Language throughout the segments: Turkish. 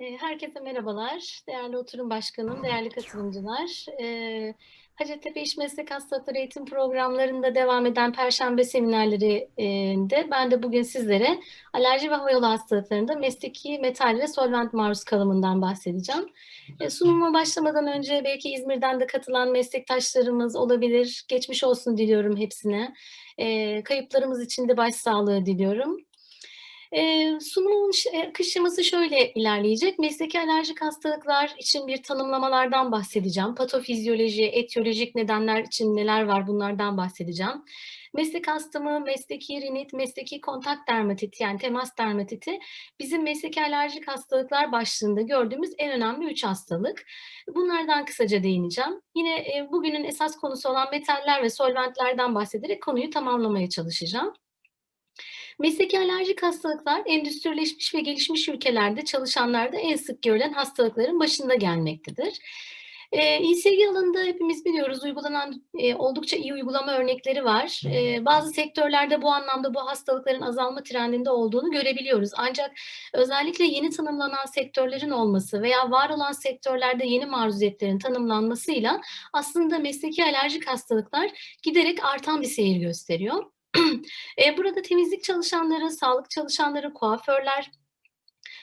Eee, herkese merhabalar. Değerli oturum başkanım, değerli katılımcılar. Eee, Hacettepe İş Meslek Hastalıkları Eğitim Programlarında devam eden Perşembe seminerlerinde ben de bugün sizlere alerji ve havayolu hastalıklarında mesleki metal ve solvent maruz kalımından bahsedeceğim. E, sunuma başlamadan önce belki İzmir'den de katılan meslektaşlarımız olabilir. Geçmiş olsun diliyorum hepsine. Kayıplarımız için de başsağlığı diliyorum. Eee, sunumun ş eee, akış şeması şöyle ilerleyecek. Mesleki alerjik hastalıklar için bir tanımlamalardan bahsedeceğim. Patofizyoloji, etiyolojik nedenler için neler var bunlardan bahsedeceğim. Meslek astımı, mesleki rinit, mesleki kontak dermatiti yani temas dermatiti bizim mesleki alerjik hastalıklar başlığında gördüğümüz en önemli 3 hastalık. Bunlardan kısaca değineceğim. Yine, eee, bugünün esas konusu olan metaller ve solventlerden bahsederek konuyu tamamlamaya çalışacağım. Mesleki alerjik hastalıklar endüstrileşmiş ve gelişmiş ülkelerde çalışanlarda en sık görülen hastalıkların başında gelmektedir. Eee, İSG alanında hepimiz biliyoruz uygulanan, eee, oldukça iyi uygulama örnekleri var. Eee, bazı sektörlerde bu anlamda bu hastalıkların azalma trendinde olduğunu görebiliyoruz. Ancak özellikle yeni tanımlanan sektörlerin olması veya var olan sektörlerde yeni maruziyetlerin tanımlanmasıyla aslında mesleki alerjik hastalıklar giderek artan bir seyir gösteriyor. Eee, burada temizlik çalışanları, sağlık çalışanları, kuaförler,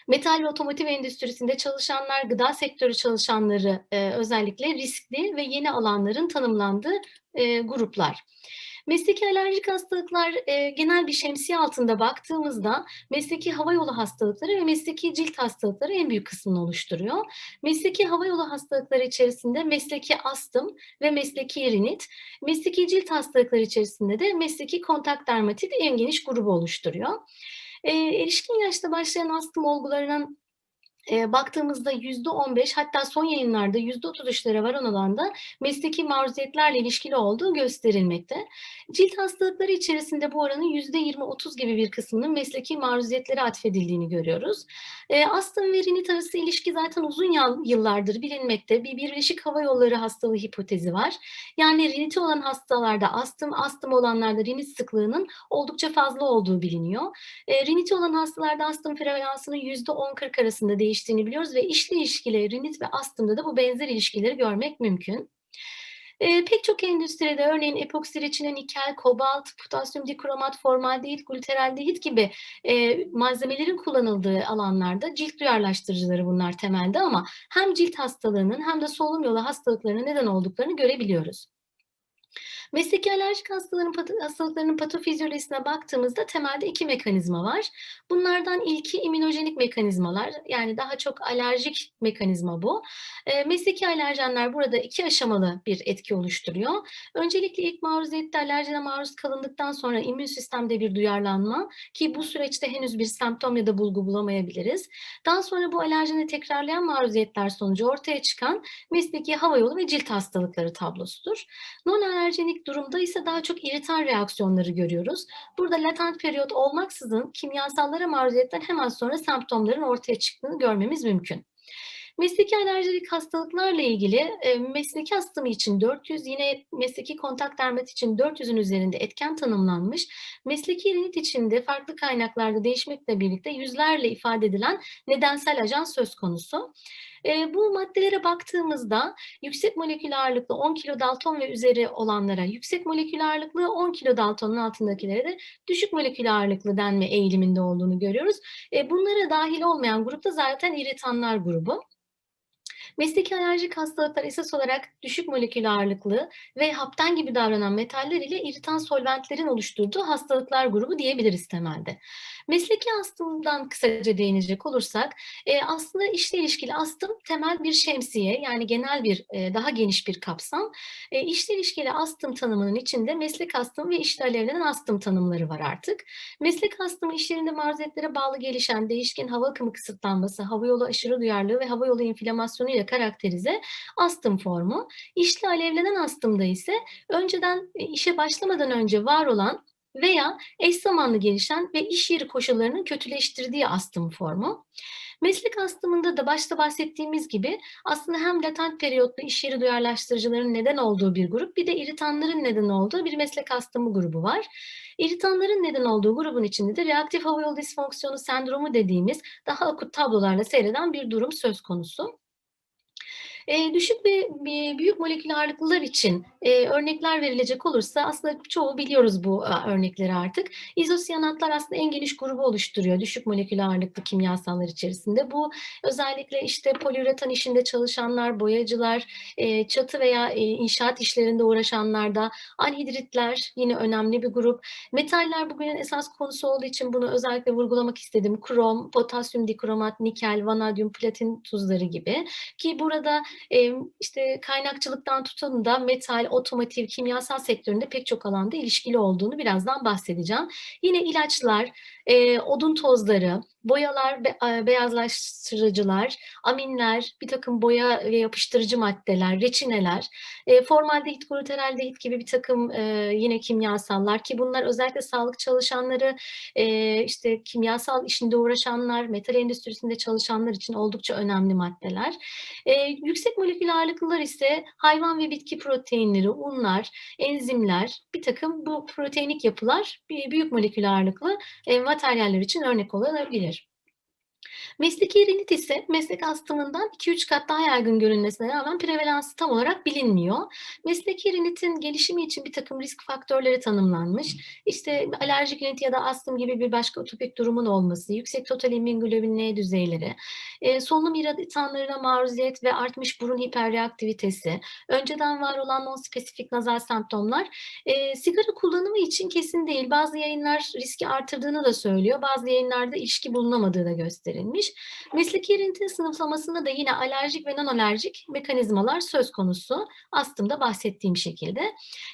metal ve otomotiv endüstrisinde çalışanlar, gıda sektörü çalışanları, eee, özellikle riskli ve yeni alanların tanımlandığı, eee, gruplar. Mesleki alerjik hastalıklar, eee, genel bir şemsiye altında baktığımızda mesleki havayolu hastalıkları ve mesleki cilt hastalıkları en büyük kısmını oluşturuyor. Mesleki havayolu hastalıkları içerisinde mesleki astım ve mesleki rinit, mesleki cilt hastalıkları içerisinde de mesleki kontak dermatit en geniş grubu oluşturuyor. Eee, erişkin yaşta başlayan astım olgularının Eee, baktığımızda %15 hatta son yayınlarda %33'lere varan alanda mesleki maruziyetlerle ilişkili olduğu gösterilmekte. Cilt hastalıkları içerisinde bu oranın %20-30 gibi bir kısmının mesleki maruziyetlere atfedildiğini görüyoruz. Eee, astım ve rinit arası ilişki zaten uzun yıllardır bilinmekte. Bir birleşik hava yolları hastalığı hipotezi var. Yani riniti olan hastalarda astım, astım olanlarda rinit sıklığının oldukça fazla olduğu biliniyor. Eee, riniti olan hastalarda astım frekansının %10-40 arasında değiştiğini biliyoruz ve işle ilişkili rinit ve astımda da bu benzer ilişkileri görmek mümkün. Eee, pek çok endüstride örneğin epoksi reçine, nikel, kobalt, potasyum dikromat, formaldehit, glutaraldehit gibi, eee, malzemelerin kullanıldığı alanlarda cilt duyarlaştırıcıları bunlar temelde ama hem cilt hastalığının hem de solunum yolu hastalıklarına neden olduklarını görebiliyoruz. Mesleki alerjik hastaların hastalıklarının patofizyolojisine baktığımızda temelde 2 mekanizma var. Bunlardan ilki immünojenik mekanizmalar, yani daha çok alerjik mekanizma bu. Eee, mesleki alerjenler burada 2 aşamalı bir etki oluşturuyor. Öncelikle ilk maruziyette alerjene maruz kalındıktan sonra immün sistemde bir duyarlanma ki bu süreçte henüz bir semptom ya da bulgu bulamayabiliriz. Daha sonra bu alerjeni tekrarlayan maruziyetler sonucu ortaya çıkan mesleki havayolu ve cilt hastalıkları tablosudur. Non alerjenik durumda ise daha çok iritan reaksiyonları görüyoruz. Burada latent periyot olmaksızın kimyasallara maruziyetten hemen sonra semptomların ortaya çıktığını görmemiz mümkün. Mesleki alerjik hastalıklarla ilgili, eee, mesleki astımı için 400, yine mesleki kontak dermat için 400'ün üzerinde etken tanımlanmış. Mesleki rinit için de farklı kaynaklarda değişmekle birlikte yüzlerle ifade edilen nedensel ajan söz konusu. Eee, bu maddelere baktığımızda yüksek molekül ağırlıklı 10 kilodalton ve üzeri olanlara yüksek molekül ağırlıklı, 10 kilodaltonun altındakilere de düşük molekül denme eğiliminde olduğunu görüyoruz. Eee, bunlara dâhil olmayan grup da zaten iritanlar grubu. Mesleki alerjik hastalıklar esas olarak düşük molekül ağırlıklı ve hapten gibi davranan metaller ile iritan solventlerin oluşturduğu hastalıklar grubu diyebiliriz temelde. Mesleki astımdan kısaca değinecek olursak, eee, aslında işle ilişkili astım temel bir şemsiye, yani genel bir, eee, daha geniş bir kapsam. Eee, işle ilişkili astım tanımının içinde meslek astımı ve işle alevlenen astım tanımları var artık. Meslek astımı iş yerinde maruziyetlere bağlı gelişen değişken hava akımı kısıtlanması, havayolu aşırı duyarlılığı ve havayolu enflamasyonuyla karakterize astım formu. İşle alevlenen astımda ise önceden, eee, işe başlamadan önce var olan veya eş zamanlı gelişen ve iş yeri koşullarının kötüleştirdiği astım formu. Meslek astımında da başta bahsettiğimiz gibi aslında hem latent periyotlu iş yeri duyarlaştırıcıların neden olduğu bir grup bir de iritanların neden olduğu bir meslek astımı grubu var. İritanların neden olduğu grubun içinde de reaktif hava yolu disfonksiyonu sendromu dediğimiz daha akut tablolarla seyreden bir durum söz konusu. E, düşük ve e, büyük molekül ağırlıklılar için e, örnekler verilecek olursa aslında çoğu biliyoruz bu a, örnekleri artık. İzosiyanatlar aslında en geniş grubu oluşturuyor düşük molekül ağırlıklı kimyasallar içerisinde. Bu özellikle işte poliüretan işinde çalışanlar, boyacılar, e, çatı veya e, inşaat işlerinde uğraşanlar da anhidritler yine önemli bir grup. Metaller bugünün esas konusu olduğu için bunu özellikle vurgulamak istedim. Krom, potasyum dikromat, nikel, vanadyum, platin tuzları gibi ki burada e, işte kaynakçılıktan tutun da metal, otomotiv, kimyasal sektöründe pek çok alanda ilişkili olduğunu birazdan bahsedeceğim. Yine ilaçlar, e, odun tozları, boyalar, be, beyazlaştırıcılar, aminler, bir takım boya ve yapıştırıcı maddeler, reçineler, e, formaldehit, gluteraldehit gibi bir takım e, yine kimyasallar ki bunlar özellikle sağlık çalışanları, e, işte kimyasal işinde uğraşanlar, metal endüstrisinde çalışanlar için oldukça önemli maddeler. E, yüksek molekül ağırlıklılar ise hayvan ve bitki proteinleri, unlar, enzimler, bir takım bu proteinik yapılar büyük molekül ağırlıklı e, materyaller için örnek olabilir. Mesleki rinit ise meslek astımından 2-3 kat daha yaygın görünmesine rağmen prevalansı tam olarak bilinmiyor. Mesleki rinitin gelişimi için bir takım risk faktörleri tanımlanmış. İşte alerjik rinit ya da astım gibi bir başka utopik durumun olması, yüksek total immunoglobulin N düzeyleri, e, solunum irritanlarına maruziyet ve artmış burun hiperreaktivitesi, önceden var olan non-spesifik nazal semptomlar, e, sigara kullanımı için kesin değil. Bazı yayınlar riski artırdığını da söylüyor. Bazı yayınlarda ilişki bulunamadığı da gösterilmiş. Mesleki rintin sınıflamasında da yine alerjik ve non-alerjik mekanizmalar söz konusu. Astımda bahsettiğim şekilde.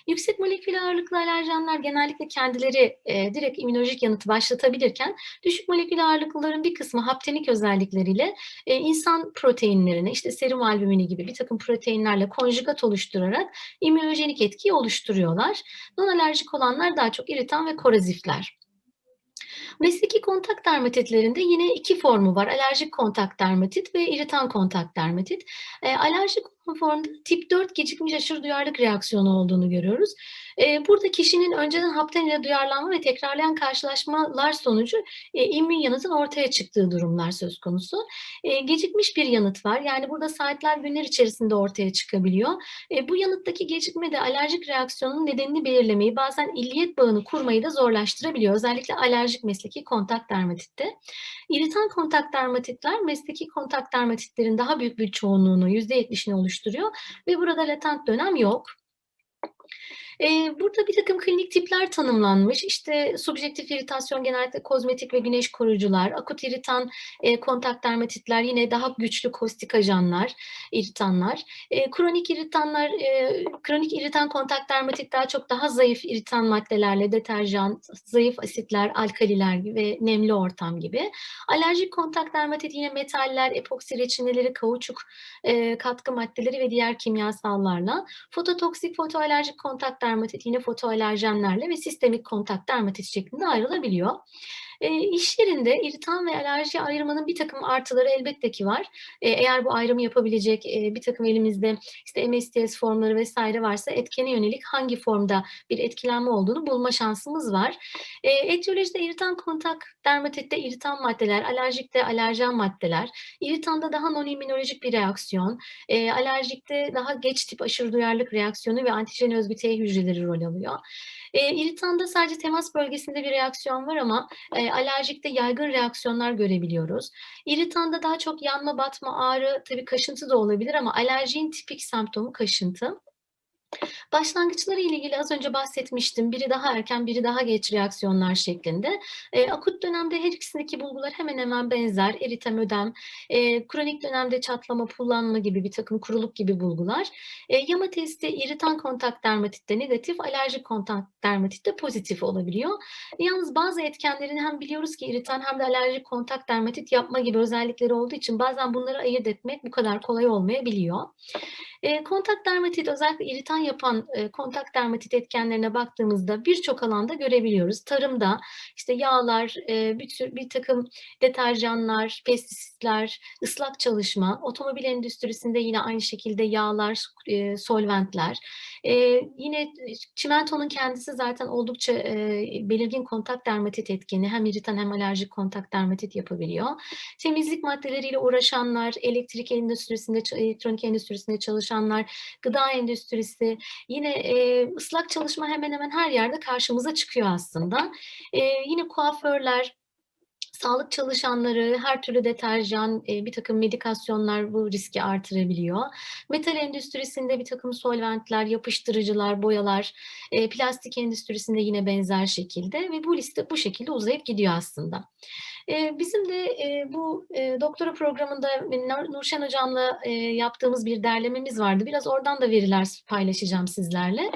Yüksek molekül ağırlıklı alerjenler genellikle kendileri e, direkt immünolojik yanıtı başlatabilirken düşük molekül ağırlıklıların bir kısmı haptenik özellikleriyle e, insan proteinlerine işte serum albümini gibi bir takım proteinlerle konjugat oluşturarak immünojenik etkiyi oluşturuyorlar. Non-alerjik olanlar daha çok iritan ve korozifler. Mesleki kontak dermatitlerinde yine iki formu var. Alerjik kontak dermatit ve iritan kontak dermatit. E, alerjik formda tip 4 gecikmiş aşırı duyarlılık reaksiyonu olduğunu görüyoruz. E, burada kişinin önceden hapten ile duyarlanma ve tekrarlayan karşılaşmalar sonucu e, immün yanıtın ortaya çıktığı durumlar söz konusu. E, gecikmiş bir yanıt var. Yani burada saatler günler içerisinde ortaya çıkabiliyor. E, bu yanıttaki gecikme de alerjik reaksiyonun nedenini belirlemeyi bazen illiyet bağını kurmayı da zorlaştırabiliyor. Özellikle alerjik mesleki kontak dermatitte. İritan kontak dermatitler mesleki kontak dermatitlerin daha büyük bir çoğunluğunu %70'ini oluşturuyor ve burada latent dönem yok. Burada bir takım klinik tipler tanımlanmış. İşte subjektif iritasyon genellikle kozmetik ve güneş koruyucular, akut iritan e, kontak dermatitler yine daha güçlü kostik ajanlar, iritanlar. E, kronik iritanlar, e, kronik iritan kontak dermatit daha çok daha zayıf iritan maddelerle deterjan, zayıf asitler, alkaliler ve nemli ortam gibi. Alerjik kontak dermatit yine metaller, epoksi reçineleri, kauçuk e, katkı maddeleri ve diğer kimyasallarla. Fototoksik fotoalerjik kontak dermatit yine fotoalerjenlerle ve sistemik kontak dermatit şeklinde ayrılabiliyor. E, iş yerinde iritan ve alerji ayırmanın bir takım artıları elbette ki var. E, eğer bu ayrımı yapabilecek e, bir takım elimizde işte MSTS formları vesaire varsa etkene yönelik hangi formda bir etkilenme olduğunu bulma şansımız var. E, etiyolojide iritan kontak dermatitte iritan maddeler, alerjikte alerjen maddeler, iritanda daha non-immünolojik bir reaksiyon, e, alerjikte daha geç tip aşırı duyarlılık reaksiyonu ve antijen özgü T hücreleri rol alıyor. E, iritanda sadece temas bölgesinde bir reaksiyon var ama e, alerjikte yaygın reaksiyonlar görebiliyoruz. İritanda daha çok yanma, batma, ağrı, tabii kaşıntı da olabilir ama alerjinin tipik semptomu kaşıntı. Başlangıçları ile ilgili az önce bahsetmiştim. Biri daha erken, biri daha geç reaksiyonlar şeklinde. E, akut dönemde her ikisindeki bulgular hemen hemen benzer. Eritem, ödem, e, kronik dönemde çatlama, pullanma gibi bir takım kuruluk gibi bulgular. E, yama testi iritan kontak dermatitte negatif, alerjik kontak dermatitte pozitif olabiliyor. E, yalnız bazı etkenlerin hem biliyoruz ki iritan hem de alerjik kontak dermatit yapma gibi özellikleri olduğu için bazen bunları ayırt etmek bu kadar kolay olmayabiliyor. E, kontak dermatit özellikle iritan yapan e, kontak dermatit etkenlerine baktığımızda birçok alanda görebiliyoruz. Tarımda işte yağlar, e, bir, tür, bir takım deterjanlar, pestisitler, ıslak çalışma, otomobil endüstrisinde yine aynı şekilde yağlar, e, solventler. E, yine çimentonun kendisi zaten oldukça e, belirgin kontak dermatit etkeni hem iritan hem alerjik kontak dermatit yapabiliyor. Temizlik maddeleriyle uğraşanlar, elektrik endüstrisinde, elektronik endüstrisinde çalışanlar, gıda endüstrisi, yine e, ıslak çalışma hemen hemen her yerde karşımıza çıkıyor aslında. E, yine kuaförler, sağlık çalışanları, her türlü deterjan, e, bir takım medikasyonlar bu riski artırabiliyor. Metal endüstrisinde bir takım solventler, yapıştırıcılar, boyalar, e, plastik endüstrisinde yine benzer şekilde ve bu liste bu şekilde uzayıp gidiyor aslında. E, bizim de bu doktora programında Nurşen Hocam'la yaptığımız bir derlememiz vardı. Biraz oradan da veriler paylaşacağım sizlerle.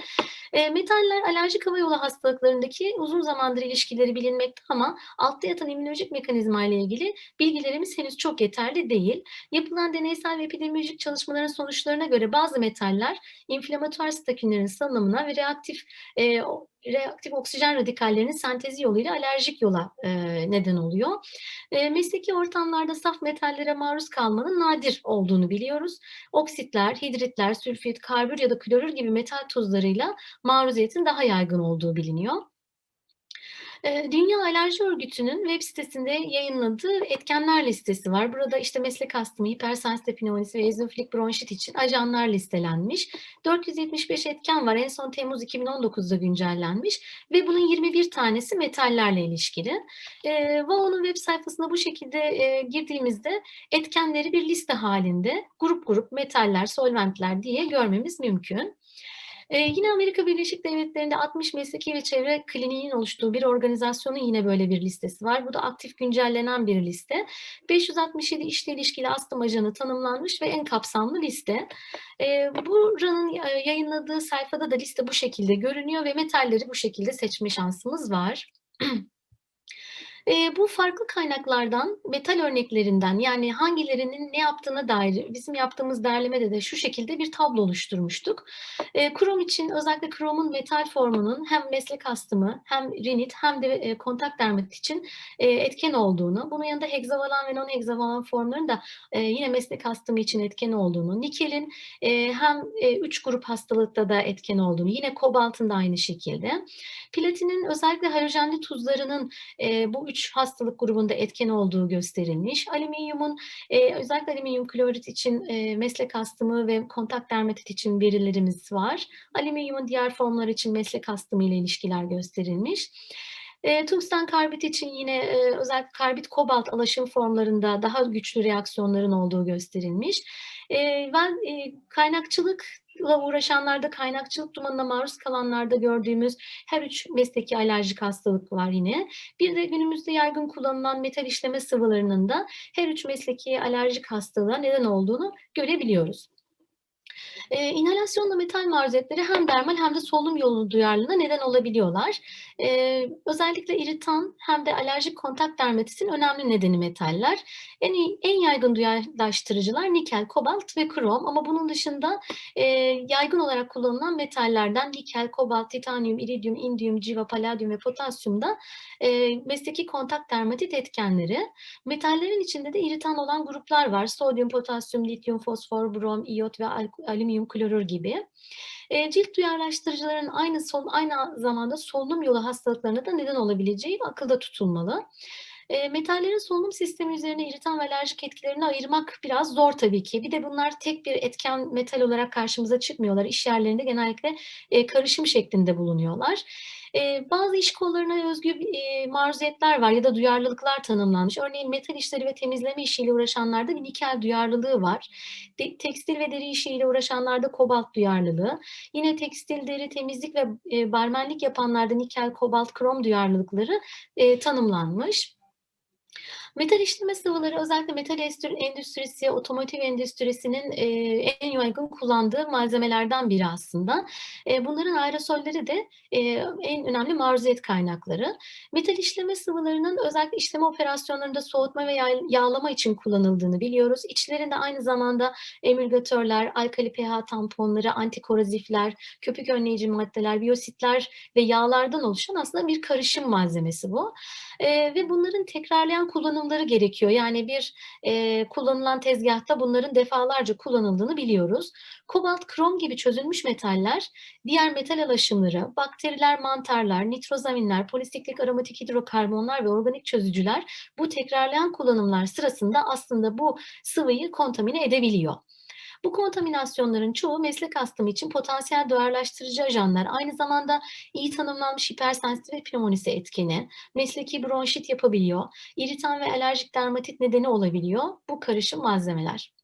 Metaller alerjik hava yolu hastalıklarındaki uzun zamandır ilişkileri bilinmekte ama altta yatan immünolojik mekanizma ile ilgili bilgilerimiz henüz çok yeterli değil. Yapılan deneysel ve epidemiolojik çalışmaların sonuçlarına göre bazı metaller inflamatuar stakinlerin salınımına ve reaktif e, reaktif oksijen radikallerinin sentezi yoluyla alerjik yola e, neden oluyor. E, mesleki ortamlarda saf metallere maruz kalmanın nadir olduğunu biliyoruz. Oksitler, hidritler, sülfit, karbür ya da klorür gibi metal tuzlarıyla maruziyetin daha yaygın olduğu biliniyor. Dünya Alerji Örgütü'nün web sitesinde yayınladığı etkenler listesi var. Burada işte meslek astımı, hipersensitif pneumonisi ve ezofilik bronşit için ajanlar listelenmiş. 475 etken var. En son Temmuz 2019'da güncellenmiş ve bunun 21 tanesi metallerle ilişkili. VAO'nun web sayfasına bu şekilde girdiğimizde etkenleri bir liste halinde grup grup metaller, solventler diye görmemiz mümkün. Ee, yine Amerika Birleşik Devletleri'nde 60 mesleki ve çevre kliniğinin oluştuğu bir organizasyonun yine böyle bir listesi var. Bu da aktif güncellenen bir liste. 567 işle ilişkili astım ajanı tanımlanmış ve en kapsamlı liste. Ee, buranın yayınladığı sayfada da liste bu şekilde görünüyor ve metalleri bu şekilde seçme şansımız var. E, bu farklı kaynaklardan, metal örneklerinden yani hangilerinin ne yaptığına dair bizim yaptığımız derlemede de şu şekilde bir tablo oluşturmuştuk. E, krom için özellikle kromun metal formunun hem meslek astımı hem rinit hem de e, kontak dermatit için e, etken olduğunu, bunun yanında hegzavalan ve non-hegzavalan formların da e, yine meslek astımı için etken olduğunu, nikelin e, hem e, üç grup hastalıkta da etken olduğunu, yine kobaltın da aynı şekilde. Platinin özellikle halojenli tuzlarının e, bu üç üç hastalık grubunda etken olduğu gösterilmiş. Alüminyumun e, özellikle alüminyum klorit için e, meslek astımı ve kontak dermatit için verilerimiz var. Alüminyumun diğer formlar için meslek astımı ile ilişkiler gösterilmiş. E, tungsten karbit için yine e, özellikle karbit kobalt alaşım formlarında daha güçlü reaksiyonların olduğu gösterilmiş. E, ben e, kaynakçılık uğraşanlarda, kaynakçılık dumanına maruz kalanlarda gördüğümüz her üç mesleki alerjik hastalık var yine. Bir de günümüzde yaygın kullanılan metal işleme sıvılarının da her üç mesleki alerjik hastalığa neden olduğunu görebiliyoruz. E, inhalasyonla metal maruzetleri hem dermal hem de solunum yolu duyarlılığına neden olabiliyorlar. E, özellikle iritan hem de alerjik kontak dermatitin önemli nedeni metaller. En, en yaygın duyarlaştırıcılar nikel, kobalt ve krom ama bunun dışında e, yaygın olarak kullanılan metallerden nikel, kobalt, titanyum, iridyum, indiyum, civa, paladyum ve potasyum da e, mesleki kontak dermatit etkenleri. Metallerin içinde de iritan olan gruplar var. Sodyum, potasyum, lityum, fosfor, brom, iyot ve alüminyum alüminyum klorür gibi. E, cilt duyarlaştırıcıların aynı sol, aynı zamanda solunum yolu hastalıklarına da neden olabileceği akılda tutulmalı. E, metallerin solunum sistemi üzerine iritan ve alerjik etkilerini ayırmak biraz zor tabii ki. Bir de bunlar tek bir etken metal olarak karşımıza çıkmıyorlar. İş yerlerinde genellikle e, karışım şeklinde bulunuyorlar. Bazı iş kollarına özgü maruziyetler var ya da duyarlılıklar tanımlanmış. Örneğin metal işleri ve temizleme işiyle uğraşanlarda bir nikel duyarlılığı var. De, tekstil ve deri işiyle uğraşanlarda kobalt duyarlılığı. Yine tekstil, deri, temizlik ve e, barmenlik yapanlarda nikel, kobalt, krom duyarlılıkları tanımlanmış. Metal işleme sıvıları özellikle metal endüstrisi, otomotiv endüstrisinin e, en yaygın kullandığı malzemelerden biri aslında. E, bunların aerosolleri de e, en önemli maruziyet kaynakları. Metal işleme sıvılarının özellikle işleme operasyonlarında soğutma ve yağlama için kullanıldığını biliyoruz. İçlerinde aynı zamanda emülgatörler, alkali pH tamponları, antikorozifler, köpük önleyici maddeler, biyositler ve yağlardan oluşan aslında bir karışım malzemesi bu. E, ve bunların tekrarlayan kullanımları gerekiyor. Yani bir e, kullanılan tezgahta bunların defalarca kullanıldığını biliyoruz. Kobalt, krom gibi çözülmüş metaller, diğer metal alaşımları, bakteriler, mantarlar, nitrozaminler, polisiklik aromatik hidrokarbonlar ve organik çözücüler bu tekrarlayan kullanımlar sırasında aslında bu sıvıyı kontamine edebiliyor. Bu kontaminasyonların çoğu meslek astımı için potansiyel duyarlaştırıcı ajanlar. Aynı zamanda iyi tanımlanmış hipersensitif ve pneumonisi etkeni, mesleki bronşit yapabiliyor, iritan ve alerjik dermatit nedeni olabiliyor bu karışım malzemeler.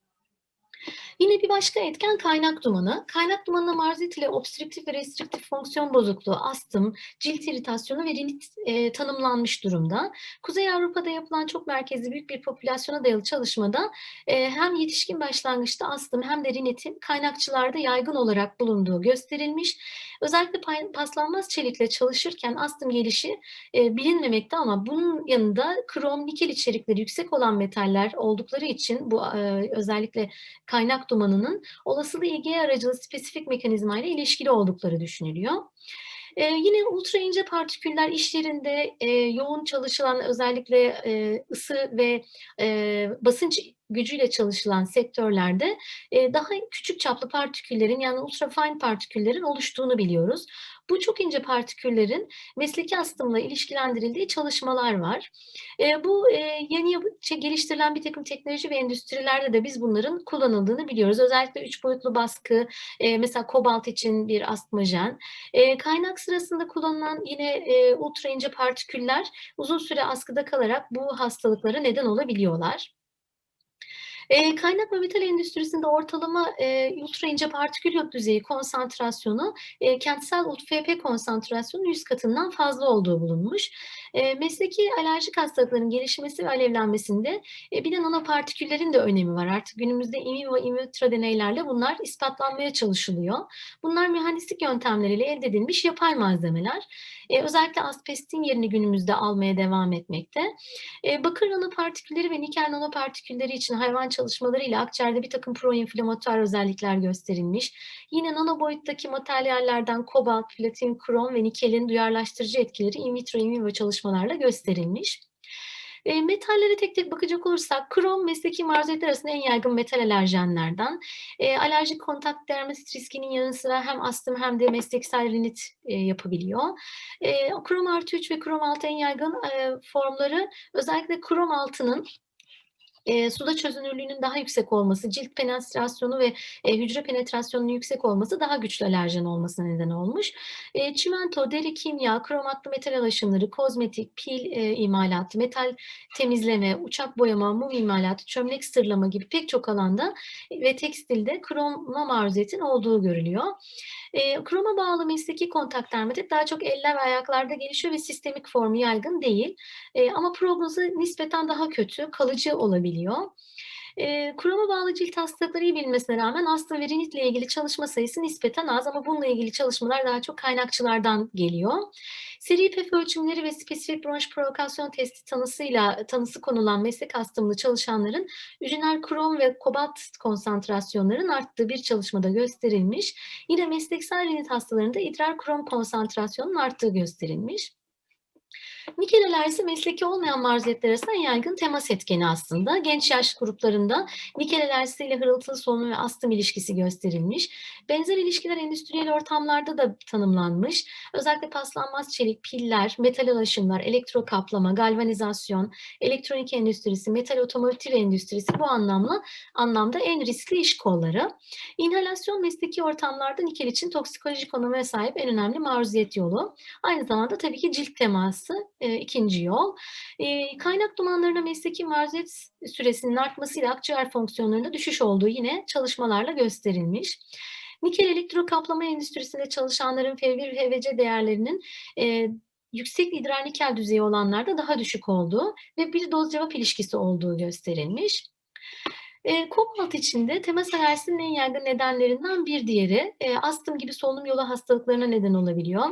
Yine bir başka etken kaynak dumanı. Kaynak dumanına maruziyet ile obstrüktif ve restriktif fonksiyon bozukluğu, astım, cilt iritasyonu ve rinit e, tanımlanmış durumda. Kuzey Avrupa'da yapılan çok merkezli büyük bir popülasyona dayalı çalışmada e, hem yetişkin başlangıçta astım hem de rinitin kaynakçılarda yaygın olarak bulunduğu gösterilmiş. Özellikle paslanmaz çelikle çalışırken astım gelişi e, bilinmemekte ama bunun yanında krom, nikel içerikleri yüksek olan metaller oldukları için bu e, özellikle kaynak dumanının olasılığı EGE aracılığı spesifik mekanizma ile ilişkili oldukları düşünülüyor. Ee, yine ultra ince partiküller iş yerinde e, yoğun çalışılan özellikle e, ısı ve e, basınç gücüyle çalışılan sektörlerde e, daha küçük çaplı partiküllerin yani ultra fine partiküllerin oluştuğunu biliyoruz. Bu çok ince partiküllerin mesleki astımla ilişkilendirildiği çalışmalar var. E, bu e, yeni şey, geliştirilen bir takım teknoloji ve endüstrilerde de biz bunların kullanıldığını biliyoruz. Özellikle üç boyutlu baskı, e, mesela kobalt için bir astmajen. E, kaynak sırasında kullanılan yine e, ultra ince partiküller uzun süre askıda kalarak bu hastalıklara neden olabiliyorlar. E, kaynak ve metal endüstrisinde ortalama e, ultra ince partikül yok düzeyi konsantrasyonu e, kentsel UTFP konsantrasyonu 100 katından fazla olduğu bulunmuş. E, mesleki alerjik hastalıkların gelişmesi ve alevlenmesinde e, bir de nanopartiküllerin de önemi var. Artık günümüzde in vivo in vitro deneylerle bunlar ispatlanmaya çalışılıyor. Bunlar mühendislik yöntemleriyle elde edilmiş yapay malzemeler. E, özellikle asbestin yerini günümüzde almaya devam etmekte. E, bakır nanopartikülleri ve nikel nanopartikülleri için hayvan çalışmalarıyla akciğerde bir takım proinflamatuar özellikler gösterilmiş. Yine nano boyuttaki materyallerden kobalt, platin, krom ve nikelin duyarlaştırıcı etkileri in vitro in vivo çalışmalarla gösterilmiş. E, metallere tek tek bakacak olursak krom mesleki maruziyetler arasında en yaygın metal alerjenlerden. E, alerjik kontak dermatit riskinin yanı sıra hem astım hem de mesleksel rinit e, yapabiliyor. E, krom artı 3 ve krom 6 en yaygın e, formları özellikle krom 6'nın e, suda çözünürlüğünün daha yüksek olması, cilt penetrasyonu ve e, hücre penetrasyonunun yüksek olması daha güçlü alerjen olmasına neden olmuş. E, çimento, deri kimya, kromatlı metal alaşımları, kozmetik, pil e, imalatı, metal temizleme, uçak boyama, mum imalatı, çömlek sırlama gibi pek çok alanda ve tekstilde kroma maruziyetin olduğu görülüyor. E, kroma bağlı mesleki kontak dermatit daha çok eller ve ayaklarda gelişiyor ve sistemik formu yaygın değil. E, ama prognozu nispeten daha kötü, kalıcı olabiliyor. E, kroma bağlı cilt hastalıkları iyi bilmesine rağmen astım ve rinitle ilgili çalışma sayısı nispeten az ama bununla ilgili çalışmalar daha çok kaynakçılardan geliyor. Seri PEF ölçümleri ve spesifik bronş provokasyon testi tanısıyla tanısı konulan meslek astımlı çalışanların üriner krom ve kobalt konsantrasyonların arttığı bir çalışmada gösterilmiş. Yine mesleksel rinit hastalarında idrar krom konsantrasyonunun arttığı gösterilmiş. Nikel alerjisi mesleki olmayan maruziyetler arasında yaygın temas etkeni aslında. Genç yaş gruplarında nikel alerjisiyle hırıltılı solunum ve astım ilişkisi gösterilmiş. Benzer ilişkiler endüstriyel ortamlarda da tanımlanmış. Özellikle paslanmaz çelik, piller, metal alaşımlar, elektro kaplama, galvanizasyon, elektronik endüstrisi, metal otomotiv endüstrisi bu anlamla anlamda en riskli iş kolları. İnhalasyon mesleki ortamlarda nikel için toksikolojik onama sahip en önemli maruziyet yolu. Aynı zamanda tabii ki cilt teması e, ikinci yol. E, kaynak dumanlarına mesleki maruziyet süresinin artmasıyla akciğer fonksiyonlarında düşüş olduğu yine çalışmalarla gösterilmiş. Nikel elektro kaplama endüstrisinde çalışanların FeV1 ve HVC değerlerinin e, yüksek idrar nikel düzeyi olanlarda daha düşük olduğu ve bir doz cevap ilişkisi olduğu gösterilmiş. E, kobalt içinde temas alerjisinin en yaygın nedenlerinden bir diğeri e, astım gibi solunum yolu hastalıklarına neden olabiliyor.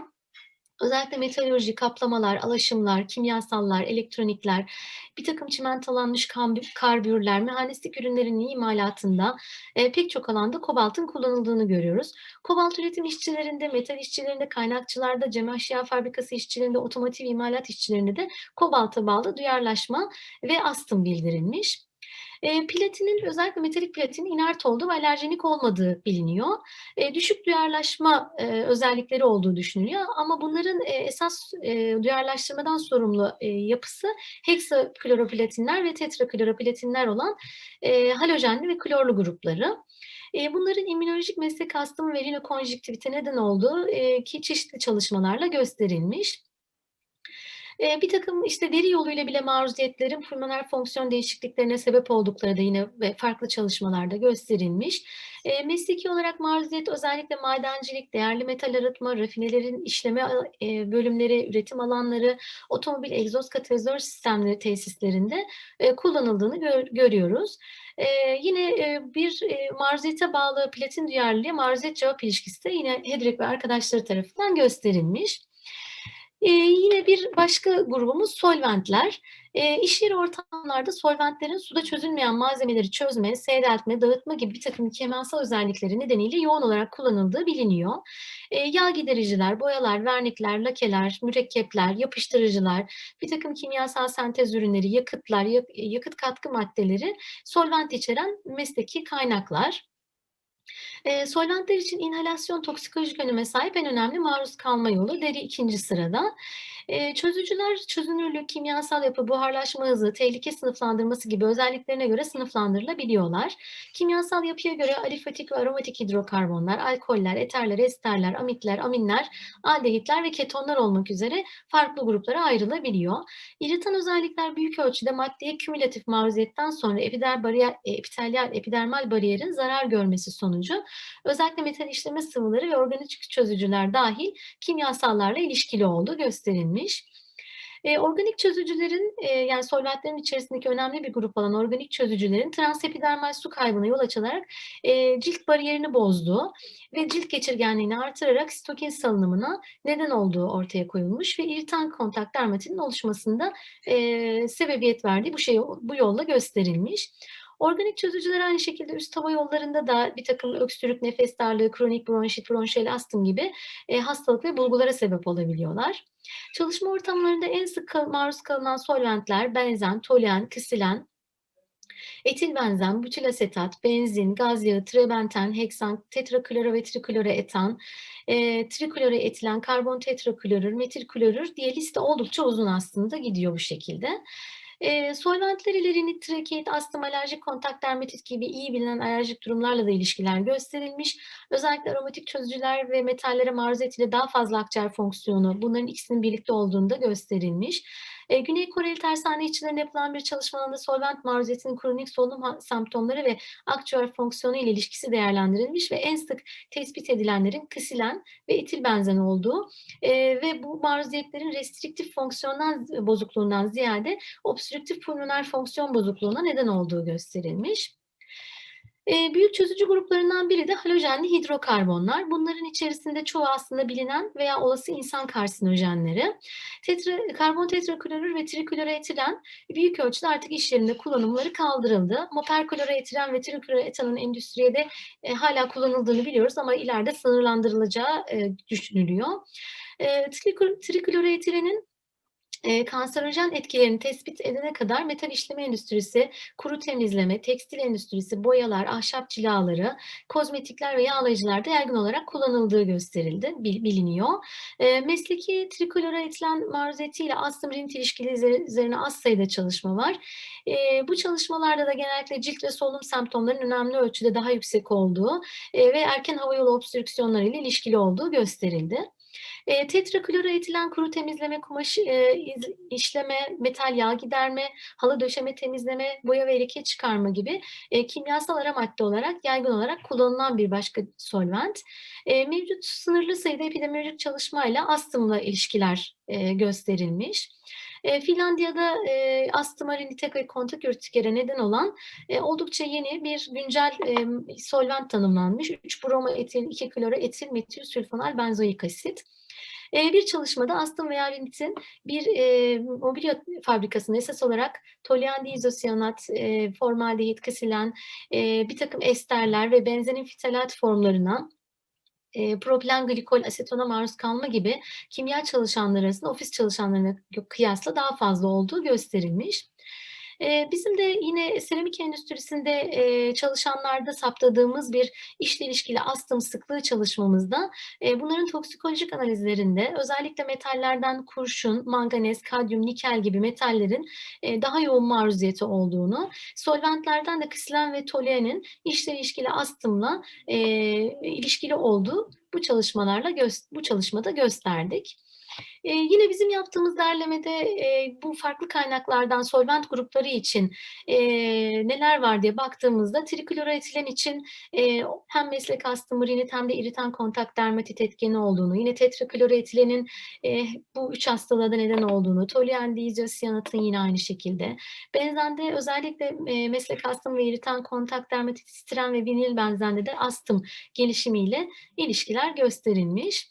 Özellikle metalurji, kaplamalar, alaşımlar, kimyasallar, elektronikler, bir takım çimentolanmış karbürler, mühendislik ürünlerinin imalatında e, pek çok alanda kobaltın kullanıldığını görüyoruz. Kobalt üretim işçilerinde, metal işçilerinde, kaynakçılarda, cam eşya fabrikası işçilerinde, otomotiv imalat işçilerinde de kobalta bağlı duyarlaşma ve astım bildirilmiş. E, platinin özellikle metalik platinin inert olduğu ve alerjenik olmadığı biliniyor. E, düşük duyarlaşma e, özellikleri olduğu düşünülüyor ama bunların e, esas e, duyarlaştırmadan sorumlu e, yapısı heksakloroplatinler ve tetrakloroplatinler olan e, halojenli ve klorlu grupları. Bunların immünolojik meslek astımı ve rinokonjüktivite neden olduğu ki çeşitli çalışmalarla gösterilmiş. Bir takım işte deri yoluyla bile maruziyetlerin pulmoner fonksiyon değişikliklerine sebep oldukları da yine farklı çalışmalarda gösterilmiş. Mesleki olarak maruziyet özellikle madencilik, değerli metal arıtma, rafinelerin işleme bölümleri, üretim alanları, otomobil egzoz katalizör sistemleri tesislerinde kullanıldığını gör, görüyoruz. Yine bir maruziyete bağlı platin duyarlılığı maruziyet cevap ilişkisi de yine Hedrick ve arkadaşları tarafından gösterilmiş. E, yine bir başka grubumuz solventler. E, iş yeri ortamlarda solventlerin suda çözülmeyen malzemeleri çözme, seyreltme, dağıtma gibi bir takım kimyasal özellikleri nedeniyle yoğun olarak kullanıldığı biliniyor. E, yağ gidericiler, boyalar, vernikler, lakeler, mürekkepler, yapıştırıcılar, bir takım kimyasal sentez ürünleri, yakıtlar, yakıt katkı maddeleri solvent içeren mesleki kaynaklar. E, solventler için inhalasyon toksikolojik öneme sahip en önemli maruz kalma yolu deri ikinci sırada. E, çözücüler çözünürlük, kimyasal yapı, buharlaşma hızı, tehlike sınıflandırması gibi özelliklerine göre sınıflandırılabiliyorlar. Kimyasal yapıya göre alifatik ve aromatik hidrokarbonlar, alkoller, eterler, esterler, amitler, aminler, aldehitler ve ketonlar olmak üzere farklı gruplara ayrılabiliyor. İritan özellikler büyük ölçüde maddeye kümülatif maruziyetten sonra epider bariyer, e, epitelyal, epidermal bariyerin zarar görmesi sonucu özellikle metal işleme sıvıları ve organik çözücüler dahil kimyasallarla ilişkili olduğu gösterilmiş. E, organik çözücülerin e, yani solventlerin içerisindeki önemli bir grup olan organik çözücülerin transepidermal su kaybına yol açılarak e, cilt bariyerini bozduğu ve cilt geçirgenliğini artırarak sitokin salınımına neden olduğu ortaya koyulmuş ve iritan kontak dermatinin oluşmasında e, sebebiyet verdiği bu şey bu yolla gösterilmiş. Organik çözücüler aynı şekilde üst hava yollarında da bir takım öksürük, nefes darlığı, kronik bronşit, bronşiyel astım gibi e, hastalık ve bulgulara sebep olabiliyorlar. Çalışma ortamlarında en sık maruz kalınan solventler benzen, toluen, kisilen, etil benzen, butil asetat, benzin, gaz yağı, trebenten, heksan, tetrakloro ve trikloroetan, e, trikloroetilen, karbon tetraklorür, metil klorür diye liste oldukça uzun aslında gidiyor bu şekilde. E, solventler ile rinit, trakit, astım, alerjik kontak dermatit gibi iyi bilinen alerjik durumlarla da ilişkiler gösterilmiş. Özellikle aromatik çözücüler ve metallere maruziyet ile daha fazla akciğer fonksiyonu bunların ikisinin birlikte olduğunda gösterilmiş. E, Güney Koreli tersane işçilerine yapılan bir çalışmada solvent maruziyetinin kronik solunum semptomları ve akciğer fonksiyonu ile ilişkisi değerlendirilmiş ve en sık tespit edilenlerin kisilen ve etil benzen olduğu e, ve bu maruziyetlerin restriktif fonksiyondan bozukluğundan ziyade obstrüktif pulmoner fonksiyon bozukluğuna neden olduğu gösterilmiş. E, büyük çözücü gruplarından biri de halojenli hidrokarbonlar. Bunların içerisinde çoğu aslında bilinen veya olası insan karsinojenleri. Tetra, karbon tetraklorür ve trikloroetilen büyük ölçüde artık iş yerinde kullanımları kaldırıldı. Ama ve trikloroetanın endüstriye de e, hala kullanıldığını biliyoruz ama ileride sınırlandırılacağı e, düşünülüyor. E, trikloroetilenin e, kanserojen etkilerini tespit edene kadar metal işleme endüstrisi, kuru temizleme, tekstil endüstrisi, boyalar, ahşap cilaları, kozmetikler ve yağlayıcılarda yaygın olarak kullanıldığı gösterildi, bil, biliniyor. E, mesleki trikolora etilen maruziyetiyle astım rinit ilişkili üzerine az sayıda çalışma var. E, bu çalışmalarda da genellikle cilt ve solunum semptomlarının önemli ölçüde daha yüksek olduğu e, ve erken hava yolu obstrüksiyonları ile ilişkili olduğu gösterildi. E, tetrakloroetilen kuru temizleme, kumaş e, iz, işleme, metal yağ giderme, halı döşeme temizleme, boya ve leke çıkarma gibi e, kimyasal ara madde olarak yaygın olarak kullanılan bir başka solvent. E, mevcut sınırlı sayıda epidemiolojik çalışmayla astımla ilişkiler e, gösterilmiş. E, Finlandiya'da e, astım rinitek ve kontak ürtikere neden olan e, oldukça yeni bir güncel e, solvent tanımlanmış. 3 bromoetil, 2 kloroetil, metil sülfonal benzoik asit. E, bir çalışmada astım veya rinitin bir e, mobilya fabrikasında esas olarak toluendi izosiyanat, e, formaldehit, kasilen, e, bir takım esterler ve benzenin fitalat formlarına e, propilen glikol asetona maruz kalma gibi kimya çalışanları arasında ofis çalışanlarına kıyasla daha fazla olduğu gösterilmiş. E, bizim de yine seramik endüstrisinde e, çalışanlarda saptadığımız bir işle ilişkili astım sıklığı çalışmamızda e, bunların toksikolojik analizlerinde özellikle metallerden kurşun, manganez, kadyum, nikel gibi metallerin e, daha yoğun maruziyeti olduğunu, solventlerden de kisilen ve toluenin işle ilişkili astımla e, ilişkili olduğu bu çalışmalarla bu çalışmada gösterdik. Ee, yine bizim yaptığımız derlemede e, bu farklı kaynaklardan solvent grupları için e, neler var diye baktığımızda trikloroetilen için e, hem meslek astımı rinit hem de iritan kontak dermatit etkeni olduğunu, yine tetrakloroetilenin e, bu üç hastalığa neden olduğunu, toluendiizosiyanatın yine aynı şekilde. Benzende özellikle e, meslek astım ve iritan kontak dermatit, stren ve vinil benzende de astım gelişimiyle ilişkiler gösterilmiş.